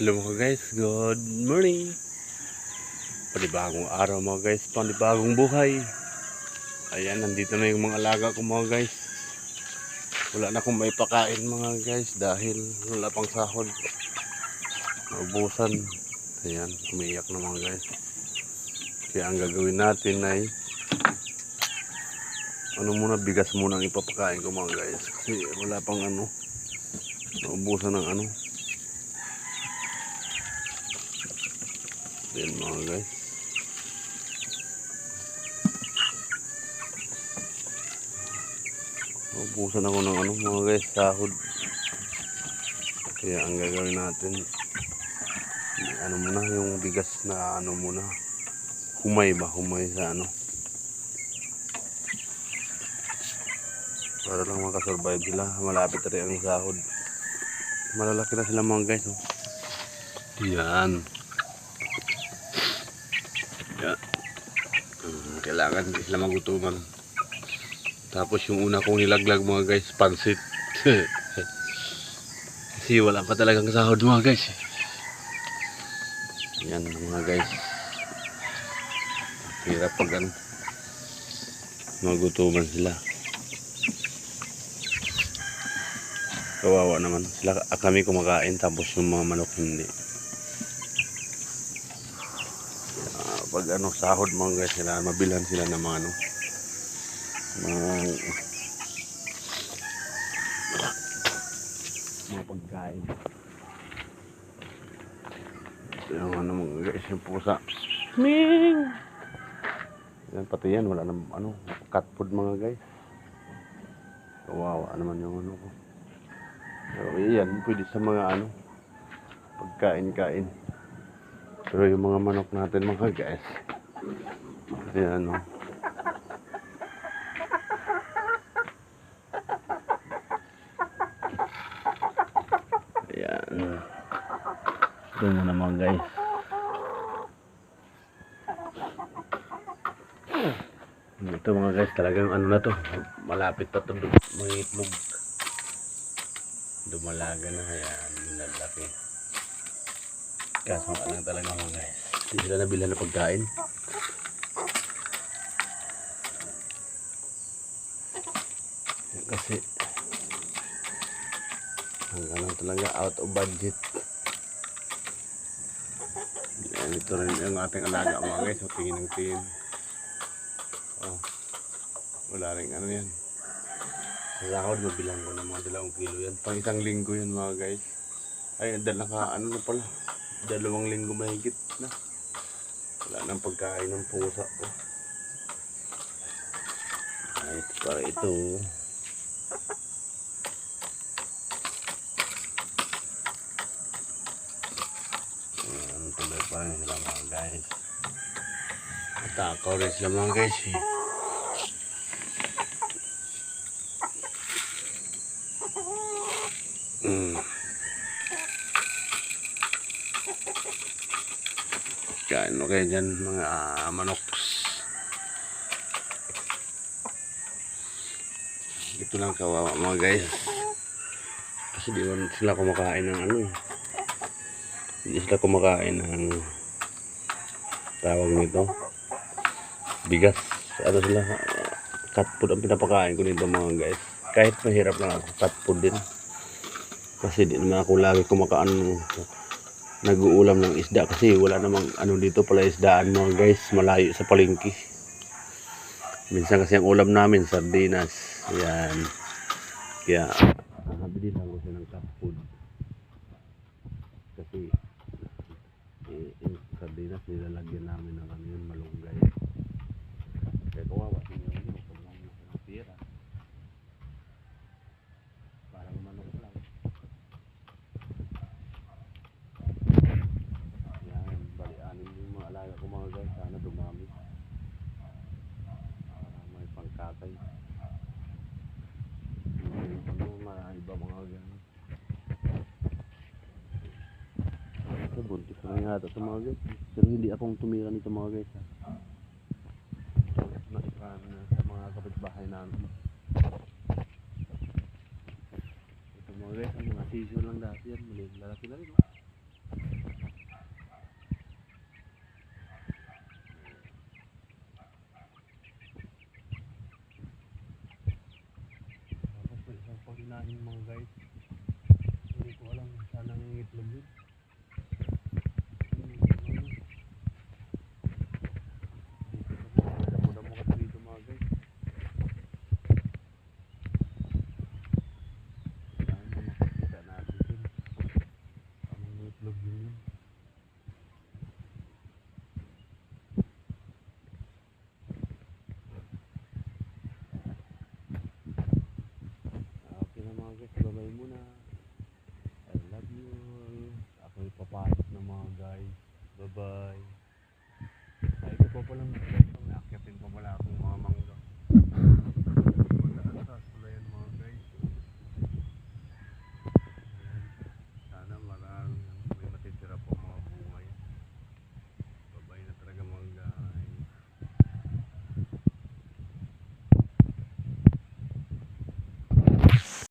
Hello mga guys, good morning. Panibagong araw mga guys, panibagong buhay. Ayan, nandito na yung mga alaga ko mga guys. Wala na akong may pakain mga guys dahil wala pang sahod. Naubusan. Ayan, umiyak na mga guys. Kaya ang gagawin natin ay ano muna, bigas muna ang ipapakain ko mga guys. Kasi wala pang ano, naubusan ng ano, Yan mga guys. Ubusan ako ng ano mga guys, sahod. Kaya ang gagawin natin, ano muna, yung bigas na ano muna, humay ba, humay sa ano. Para lang makasurvive sila, malapit rin ang sahod. Malalaki na sila mga guys. Oh. Yan. Kailangan hindi sila magutuman. Tapos yung una kong nilaglag mga guys, pansit. Kasi wala pa talagang sahod mga guys. eh. Yan mga guys. Hirap pag ano, magutuman sila. Kawawa naman. Sila, kami kumakain tapos yung mga manok hindi. Pag ano sahod mga guys sila mabilhan sila ng mga ano. Mga mga pagkain. Ito yung ano mga guys yung pusa. Ming! yan pati yan wala na ano cat food mga guys. Kawawa naman yung ano ko. Pero yan pwede sa mga ano pagkain-kain pero yung mga manok natin mga guys. Ayan ano. Ayan. Ito muna mga guys. Ito mga guys talagang ano na to. Malapit pa to mga itlog. Dumalaga na. Ayan. Lalaki. Kaso nga lang talaga mga guys. Hindi sila nabila na pagkain. Kasi hanggang lang talaga out of budget. Yan, ito rin yung ating alaga mga guys. O, tingin ng tingin. Oh, wala rin ano yan. Sahod, mabilang ko ng mga dalawang kilo yan. Pang isang linggo yan mga guys. Ay, dala ka, ano na pala dalawang linggo mahigit na wala nang pagkain ng pusa ko ay para ito Ayan, tuloy pa rin sila mga guys matakaw rin sila mga guys eh. Mm. Kain mo kayo dyan mga ah, manoks. Ito lang kawawa mga guys. Kasi di man sila kumakain ng ano. Hindi sila kumakain ng tawag nito. Bigas. Ano sila? Cat food ang pinapakain ko nito mga guys. Kahit mahirap lang ako, cat food din. Kasi di naman ako lagi kumakaan ng nag-uulam ng isda kasi wala namang ano dito pala isdaan mga guys. Malayo sa palengke. Minsan kasi ang ulam namin sardinas. Yan kaya nakabili lang ko siya ng cat food. Kasi eh, yung sardinas nilalagyan namin ng ano yun malunggay kaya kawawa din yung ano kung lang ng pira parang manok lang Yan, bali anim yung mga alaga ko mga guys. Sana dumami. Para may pangkatay. Yung Ano, iba mga ganyan. Ito, buntis na nga ito mga guys. Pero hindi akong tumira nito mga guys. Ha. Nakikaan na sa mga kapitbahay namin. Ito mga guys, ang mga season lang dati yan. Mali, lalaki na rin. yung mga guide. Hindi ko alam sana ng itlog yun. Polonia.